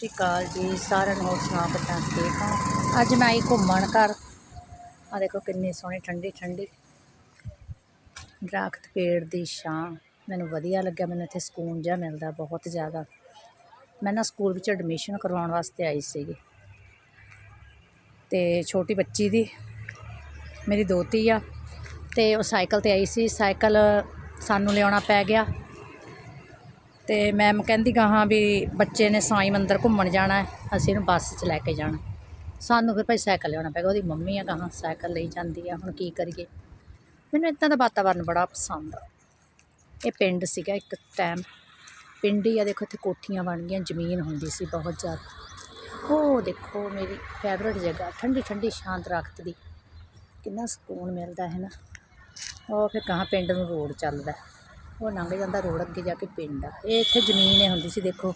ਸ਼੍ਰੀ ਅਕਾਲ ਜੀ, ਸਾਰਿਆਂ ਨੂੰ ਹੋਰ ਸੁਣਾਓ ਕਿੱਦਾਂ ਠੀਕ ਹਾਂ? ਅੱਜ ਮੈਂ ਆਈ ਘੁੰਮਣ ਘਰ। ਆ ਦੇਖੋ ਕਿੰਨੀ ਸੋਹਣੀ ਠੰਡੀ ਠੰਡੀ। ਦਰਖਤ ਪੇੜ ਦੀ ਛਾਂ। ਮੈਨੂੰ ਵਧੀਆ ਲੱਗਿਆ, ਮੈਨੂੰ ਇੱਥੇ ਸਕੂਨ ਜਿਹਾ ਮਿਲਦਾ ਬਹੁਤ ਜ਼ਿਆਦਾ। ਮੈਂ ਨਾ ਸਕੂਲ ਵਿੱਚ ਐਡਮਿਸ਼ਨ ਕਰਵਾਉਣ ਵਾਸਤੇ ਆਈ ਸੀਗੀ। ਤੇ ਛੋਟੀ ਬੱਚੀ ਦੀ, ਮੇਰੀ ਦੋਤੀ ਆ। ਤੇ ਉਹ ਸਾਈਕਲ ਤੇ ਆਈ ਸੀ। ਸਾਈਕਲ ਸਾਨੂੰ ਲਿਆਉਣਾ ਪੈ ਗਿਆ। ਅਤੇ ਮੈਮ ਕਹਿੰਦੀ ਗਾਹਾਂ ਵੀ ਬੱਚੇ ਨੇ ਸਾਈਂ ਮੰਦਰ ਘੁੰਮਣ ਜਾਣਾ ਅਸੀਂ ਇਹਨੂੰ ਬੱਸ 'ਚ ਲੈ ਕੇ ਜਾਣਾ। ਸਾਨੂੰ ਫਿਰ ਭਾਈ ਸਾਈਕਲ ਲਿਆਉਣਾ ਪੈਗਾ ਉਹਦੀ ਮੰਮੀ ਆ ਗਾਹਾਂ ਸਾਈਕਲ ਲਈ ਜਾਂਦੀ ਆ, ਹੁਣ ਕੀ ਕਰੀਏ। ਮੈਨੂੰ ਇੱਦਾਂ ਦਾ ਵਾਤਾਵਰਨ ਬੜਾ ਪਸੰਦ ਆ। ਇਹ ਪਿੰਡ ਸੀਗਾ ਇੱਕ ਟਾਈਮ ਪਿੰਡ ਹੀ ਆ, ਦੇਖੋ ਇੱਥੇ ਕੋਠੀਆਂ ਬਣ ਗਈਆਂ, ਜ਼ਮੀਨ ਹੁੰਦੀ ਸੀ ਬਹੁਤ ਜ਼ਿਆਦਾ। ਉਹ ਦੇਖੋ ਮੇਰੀ ਫੇਵਰਟ ਜਗ੍ਹਾ, ਠੰਡੀ ਠੰਡੀ ਸ਼ਾਂਤ ਦਰਖਤ ਦੀ। ਕਿੰਨਾ ਸਕੂਨ ਮਿਲਦਾ ਹੈ ਨਾ। ਉਹ ਫਿਰ ਕਹਾਂ ਪਿੰਡ ਨੂੰ ਰੋਡ ਚੱਲਦਾ ਉਹ ਲੰਘ ਜਾਂਦਾ ਰੋਡ ਅੱਗੇ ਜਾ ਕੇ ਪਿੰਡ ਆ। ਇਹ ਇੱਥੇ ਜ਼ਮੀਨ ਹੀ ਹੁੰਦੀ ਸੀ ਦੇਖੋ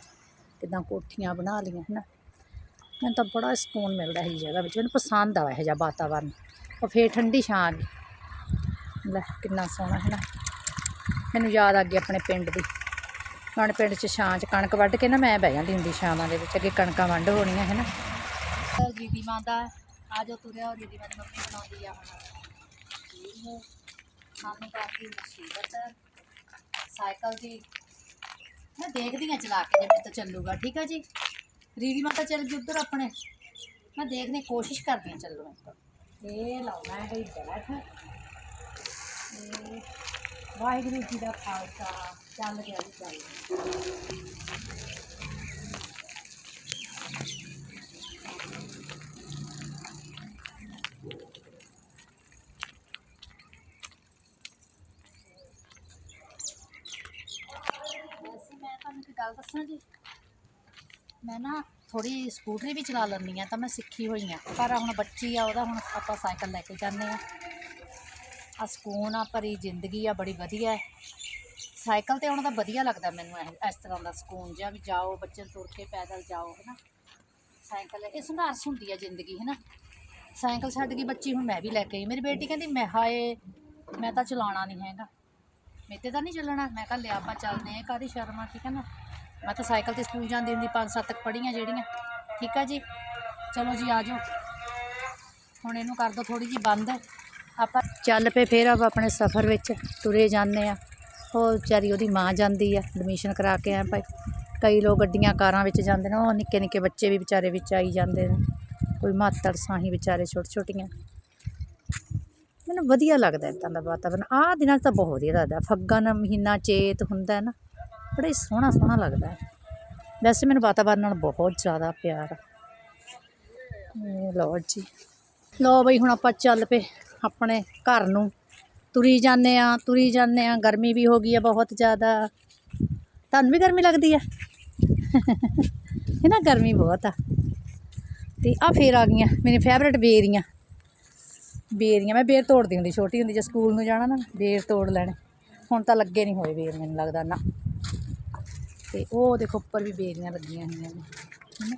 ਕਿਦਾਂ ਕੋਠੀਆਂ ਬਣਾ ਲਈਆਂ ਹੈ ਨਾ ਮੈਨੂੰ ਤਾਂ ਬੜਾ ਸਕੂਨ ਮਿਲਦਾ ਇਹ ਜਗ੍ਹਾ ਵਿੱਚ। ਮੈਨੂੰ ਪਸੰਦ ਆ ਇਹੋ ਜਿਹਾ ਵਾਤਾਵਰਨ। ਉਹ ਫੇਰ ਠੰਡੀ ਛਾਂ ਆ ਗਈ ਲੈ ਕਿੰਨਾ ਸੋਹਣਾ ਹੈ ਨਾ ਮੈਨੂੰ ਯਾਦ ਆ ਗਈ ਆਪਣੇ ਪਿੰਡ ਦੀ। ਆਪਣੇ ਪਿੰਡ 'ਚ ਛਾਂ 'ਚ ਕਣਕ ਵੱਢ ਕੇ ਨਾ ਮੈਂ ਬਹਿ ਜਾਂਦੀ ਹੁੰਦੀ ਛਾਵਾਂ ਦੇ ਵਿੱਚ ਅੱਗੇ ਕਣਕਾਂ ਵੰਡ ਹੋਣੀਆਂ ਹੈ ਨਾ ਦੀਦੀ ਮਾਂ ਦਾ ਆ ਜੋ ਤੁਰਿਆ ਉਹ ਦੀਦੀ ਮਾਂ ਦੀ ਮੰਮੀ ਬਣਾਉਂਦੀ ਆ। ਹੁਣ ਮਾਮੀ ਕਾਫੀ ਮੁਸੀਬਤ। ਸਾਈਕਲ ਦੀ। ਮੈਂ ਦੇਖਦੀ ਆ ਚਲਾ ਕੇ ਜੇ ਮੇਰੇ ਤੋਂ ਚੱਲੂਗਾ, ਠੀਕ ਆ ਜੀ? ਰੀਦੀ ਮਾਤਾ ਚੱਲ ਗਈ ਉੱਧਰ ਆਪਣੇ। ਮੈਂ ਦੇਖਦੀ ਕੋਸ਼ਿਸ਼ ਕਰਦੀ ਆ ਚੱਲੂ ਮੈਂ ਇਹ ਲਾਉਣਾ ਹੈ ਬਈ ਬੈਠ। ਵਾਹਿਗੁਰੂ ਜੀ ਦਾ ਖਾਲਸਾ। ਚੱਲ ਗਿਆ ਜੀ, ਚੱਲ ਵੈਸੇ ਮੈਂ ਤੁਹਾਨੂੰ ਇੱਕ ਗੱਲ ਦੱਸਾਂ ਜੀ? ਮੈਂ ਨਾ ਥੋੜੀ ਸਕੂਟਰੀ ਵੀ ਚਲਾ ਲੈਂਦੀ ਆ ਤਾਂ ਮੈਂ ਸਿੱਖੀ ਹੋਈ ਆ ਪਰ ਹੁਣ ਬੱਚੀ ਆ, ਉਹਦਾ ਹੁਣ ਆਪਾਂ ਸਾਈਕਲ ਲੈ ਕੇ ਜਾਂਦੇ ਆ ਆ ਸਕੂਨ ਆ, ਭਰੀ ਜ਼ਿੰਦਗੀ ਆ, ਬੜੀ ਵਧੀਆ ਹੈ। ਸਾਈਕਲ ਤੇ ਹੁਣ ਤਾਂ ਵਧੀਆ ਲੱਗਦਾ ਮੈਨੂੰ ਇਹ, ਇਸ ਤਰ੍ਹਾਂ ਦਾ ਸਕੂਨ ਜਿਹਾ ਵੀ ਜਾਓ, ਬੱਚੇ ਨੂੰ ਤੁਰ ਕੇ ਪੈਦਲ ਜਾਓ, ਹੈ ਨਾ। ਸਾਈਕਲ ਇਹ ਸੰਘਰਸ਼ ਹੁੰਦੀ ਆ ਜ਼ਿੰਦਗੀ, ਹੈ ਨਾ। ਸਾਈਕਲ ਛੱਡ ਗਈ ਬੱਚੀ ਹੁਣ ਮੈਂ ਵੀ ਲੈ ਕੇ ਆਈ। ਮੇਰੀ ਬੇਟੀ ਕਹਿੰਦੀ, ਮੈਂ ਹਾਏ, ਮੈਂ ਤਾਂ ਚਲਾਉਣਾ ਨਹੀਂ ਹੈਗਾ। ਮੇਤੇ ਤਾਂ ਨਹੀਂ ਚੱਲਣਾ। ਮੈਂ ਕਿਹਾ, ਲਿਆ ਆਪਾਂ ਚੱਲਦੇ ਆ ਕਾਦੀ ਸ਼ਰਮ ਆ, ਠੀਕ ਹੈ ਨਾ। ਮੈਂ ਤਾਂ ਸਾਈਕਲ ਤੇ ਸਕੂਲ ਜਾਂਦੀ ਹੁੰਦੀ ਪੰਜ ਸੱਤ ਤੱਕ ਪੜ੍ਹੀਆਂ ਜਿਹੜੀਆਂ। ਠੀਕ ਆ ਜੀ? ਚਲੋ ਜੀ, ਆ ਜਾਓ। ਹੁਣ ਇਹਨੂੰ ਕਰ ਦੋ ਥੋੜੀ ਜੀ ਬੰਦ। ਆਪਾਂ ਚੱਲ ਪਏ ਫੇਰ ਆਪਾਂ ਆਪਣੇ ਸਫ਼ਰ ਵਿੱਚ ਤੁਰੇ ਜਾਂਦੇ ਆ। ਉਹ ਵਿਚਾਰੀ ਉਹਦੀ ਮਾਂ ਜਾਂਦੀ ਆ ਐਡਮਿਸ਼ਨ ਕਰਾ ਕੇ ਆ ਭਾਈ। ਕਈ ਲੋਕ ਗੱਡੀਆਂ ਕਾਰਾਂ ਵਿੱਚ ਜਾਂਦੇ ਨੇ, ਉਹ ਨਿੱਕੇ ਨਿੱਕੇ ਬੱਚੇ ਵੀ ਵਿਚਾਰੇ ਵਿੱਚ ਆਈ ਜਾਂਦੇ ਨੇ। ਕੋਈ ਮਾਤੜ ਸਾਹੀ ਵਿਚਾਰੇ ਛੋਟੇ ਛੋਟੀਆਂ। ਮੈਨੂੰ ਵਧੀਆ ਲੱਗਦਾ ਇੱਦਾਂ ਦਾ ਵਾਤਾਵਰਨ। ਆਹ ਦਿਨਾਂ ਤਾਂ ਬਹੁਤ ਵਧੀਆ ਲੱਗਦਾ। ਫੱਗਣ ਮਹੀਨਾ ਚੇਤ ਹੁੰਦਾ ਨਾ। ਬੜਾ ਹੀ ਸੋਹਣਾ ਸੋਹਣਾ ਲੱਗਦਾ ਹੈ। ਵੈਸੇ ਮੈਨੂੰ ਵਾਤਾਵਰਨ ਨਾਲ ਬਹੁਤ ਜ਼ਿਆਦਾ ਪਿਆਰ ਆ। ਇਹ ਜੀ। ਲਓ ਬਈ ਹੁਣ ਆਪਾਂ ਚੱਲ ਪਏ ਆਪਣੇ ਘਰ ਨੂੰ। ਤੁਰੀ ਜਾਂਦੇ ਆ ਤੁਰੀ ਜਾਂਦੇ ਆ ਗਰਮੀ ਵੀ ਹੋ ਗਈ ਆ ਬਹੁਤ ਜ਼ਿਆਦਾ। ਤੁਹਾਨੂੰ ਵੀ ਗਰਮੀ ਲੱਗਦੀ ਆ ਇਹ ਨਾ ਗਰਮੀ ਬਹੁਤ ਆ। ਤੇ ਆ ਫੇਰ ਆ ਗਈਆਂ, ਮੇਰੀ ਫੇਵਰਟ ਬੇਰੀਆਂ। ਬੇਰੀਆਂ, ਮੈਂ ਬੇਰ ਤੋੜਦੀ ਹੁੰਦੀ, ਛੋਟੀ ਹੁੰਦੀ, ਜੇ ਸਕੂਲ ਨੂੰ ਜਾਣਾ ਨਾ, ਬੇਰ ਤੋੜ ਲੈਣੇ। ਹੁਣ ਤਾਂ ਲੱਗੇ ਨਹੀਂ ਹੋਏ ਬੇਰ, ਮੈਨੂੰ ਲੱਗਦਾ ਨਾ। ਤੇ ਉਹ ਦੇਖੋ ਉੱਪਰ ਵੀ ਬੇਰੀਆਂ ਲੱਗੀਆਂ ਹੋਈਆਂ ਨੇ, ਹੈਨਾ?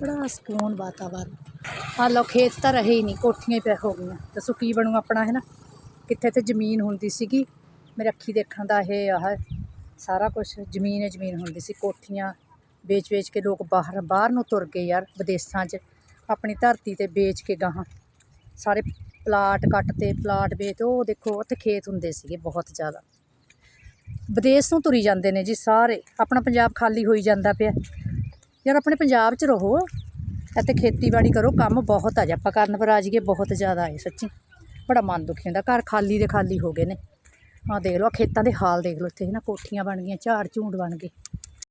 ਬੜਾ ਸਕੂਨ ਵਾਤਾਵਰਨ। ਆ ਲਓ, ਖੇਤ ਤਾਂ ਰਹੇ ਹੀ ਨਹੀਂ, ਕੋਠੀਆਂ ਹੀ ਪੈ ਹੋ ਗਈਆਂ। ਦੱਸੋ ਕੀ ਬਣੂ ਆਪਣਾ ਹੈ ਨਾ ਕਿੱਥੇ ਤੇ ਜ਼ਮੀਨ ਹੁੰਦੀ ਸੀਗੀ? ਮੇਰੇ ਅੱਖੀ ਦੇਖਣ ਦਾ ਇਹ ਆਹ ਸਾਰਾ ਕੁਝ ਜ਼ਮੀਨ ਹੀ ਜ਼ਮੀਨ ਹੁੰਦੀ ਸੀ, ਕੋਠੀਆਂ ਵੇਚ-ਵੇਚ ਕੇ ਲੋਕ ਬਾਹਰ ਬਾਹਰ ਨੂੰ ਤੁਰ ਗਏ ਯਾਰ, ਵਿਦੇਸ਼ਾਂ 'ਚ। ਆਪਣੀ ਧਰਤੀ ਤੇ ਵੇਚ ਕੇ ਗਾਹਾਂ। ਸਾਰੇ ਪਲਾਟ ਕੱਟ ਤੇ ਪਲਾਟ ਵੇਚ, ਉਹ ਦੇਖੋ, ਉੱਥੇ ਖੇਤ ਹੁੰਦੇ ਸੀਗੇ ਬਹੁਤ ਜ਼ਿਆਦਾ। ਵਿਦੇਸ਼ ਨੂੰ ਤੁਰੀ ਜਾਂਦੇ ਨੇ ਜੀ ਸਾਰੇ। ਆਪਣਾ ਪੰਜਾਬ ਖਾਲੀ ਹੋਈ ਜਾਂਦਾ ਪਿਆ। ਯਾਰ ਆਪਣੇ ਪੰਜਾਬ 'ਚ ਰਹੋ। ਇੱਥੇ ਖੇਤੀਬਾੜੀ ਕਰੋ, ਕੰਮ ਬਹੁਤ ਆ ਜੇ। ਆਪਾਂ ਕਰਨ ਪਰ ਆ ਜਾਈਏ, ਬਹੁਤ ਜ਼ਿਆਦਾ ਹੈ ਸੱਚੀ। ਬੜਾ ਮਨ ਦੁਖੀ ਹੁੰਦਾ। ਘਰ ਖਾਲੀ ਦੇ ਖਾਲੀ ਹੋ ਗਏ ਨੇ। ਆਹ ਦੇਖ ਲਓ ਖੇਤਾਂ ਦੇ ਹਾਲ ਦੇਖ ਲਓ ਇੱਥੇ। ਨਾ ਕੋਠੀਆਂ ਬਣ ਗਈਆਂ, ਝਾੜ ਝੂੰਡ ਬਣ ਗਏ।